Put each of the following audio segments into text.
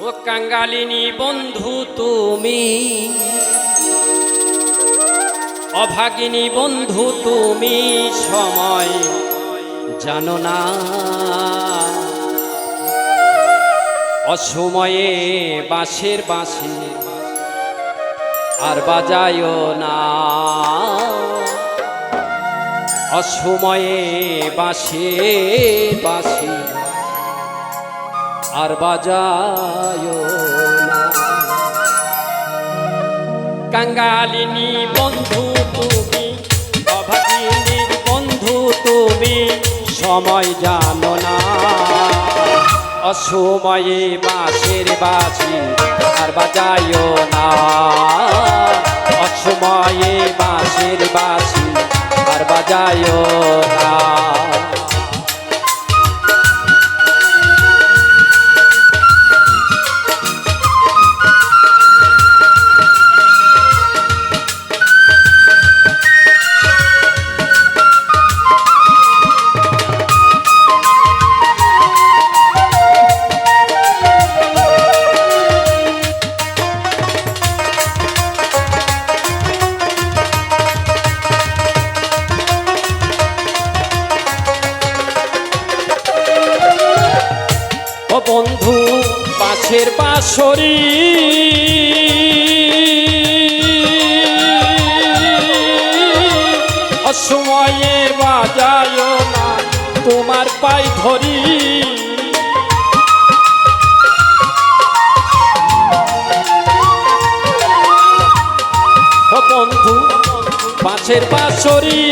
ও কাঙ্গালিনী বন্ধু তুমি। অভাগিনী বন্ধু তুমি, সময় জানো না। অসময়ে বাঁশের বাঁশি আর বাজায়ও না। অসময়ে বাঁশের বাঁশি আর বাজায় না। কাঙ্গালিনী বন্ধু তুমি, অভাগিনীর বন্ধু তুমি, সময় জানো না। অসময়ে বাঁশের বাঁশি আর বাজায়ও না। অসময়ে বাঁশের বাঁশি আর বাজায়ও না। পাশের পাশরি অসময়ে বাজায় না তোমার পাই ধরি বন্ধু পাশের পাশরি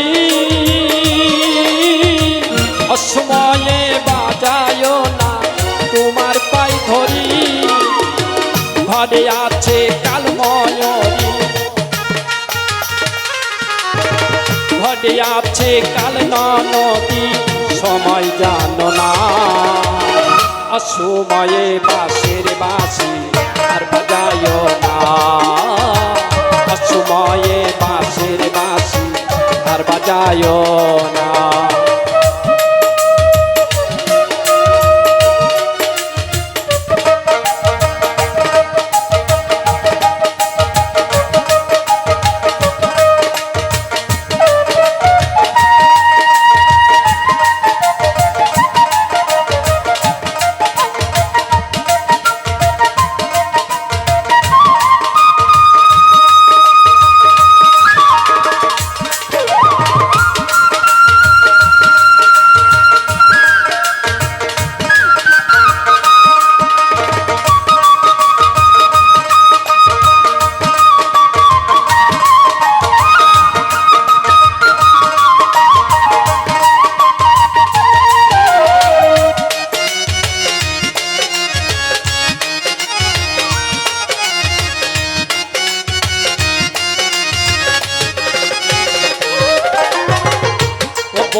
অসময়ে ঘরে আছে কালময়রি ঘরে আছে কাল নদী সময় জানো না। অসময়ে বাঁশের বাঁশি আর বাজায় না। অসময়ে বাঁশের বাঁশি আর বাজায়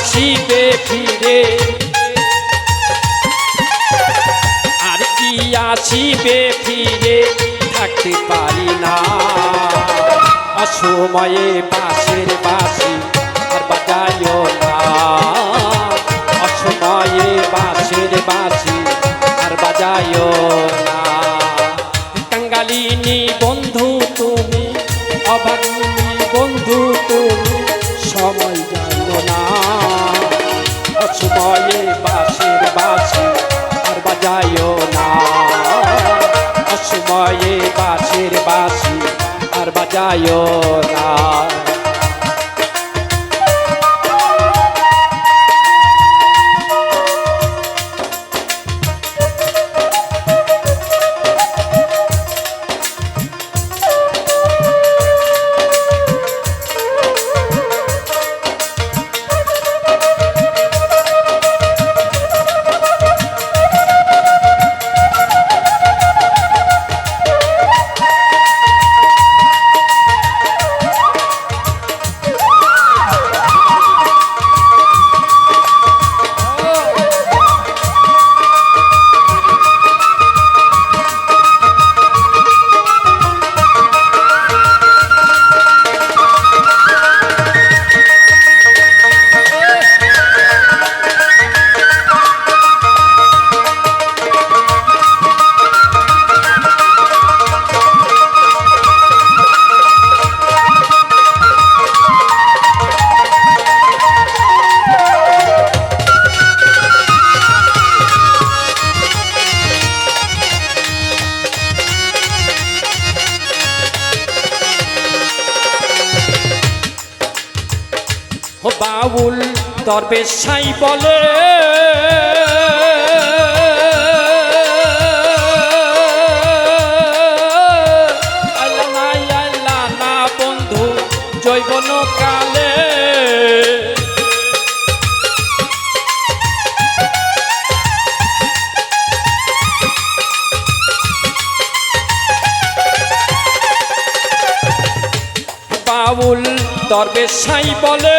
আসিবে ফিরে। আর কি আসিবে ফিরে থাকতে পারি না। অসময়ে বাঁশের বাঁশি আর বাজায় না। অসময়ে বাঁশের বাঁশি আর বাজায় না। কাঙ্গালিনী বন্ধু তুমি অভাগিনী বাজায় না। বাউল দরবেশ সাই বলে। বন্ধু বাউল দরবেশ সাই বলে।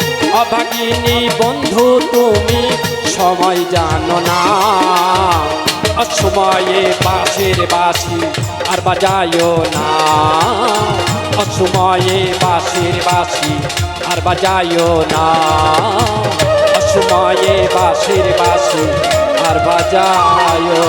অভাগিনী বন্ধু, তুমি সময় জানো না। অসময়ে বাসের বাসি আর বাজায়ো না। অসময়ে বাসের বাসি আর বাজায়ো না। অসময়ে বাসের বাসি আর বাজায়ো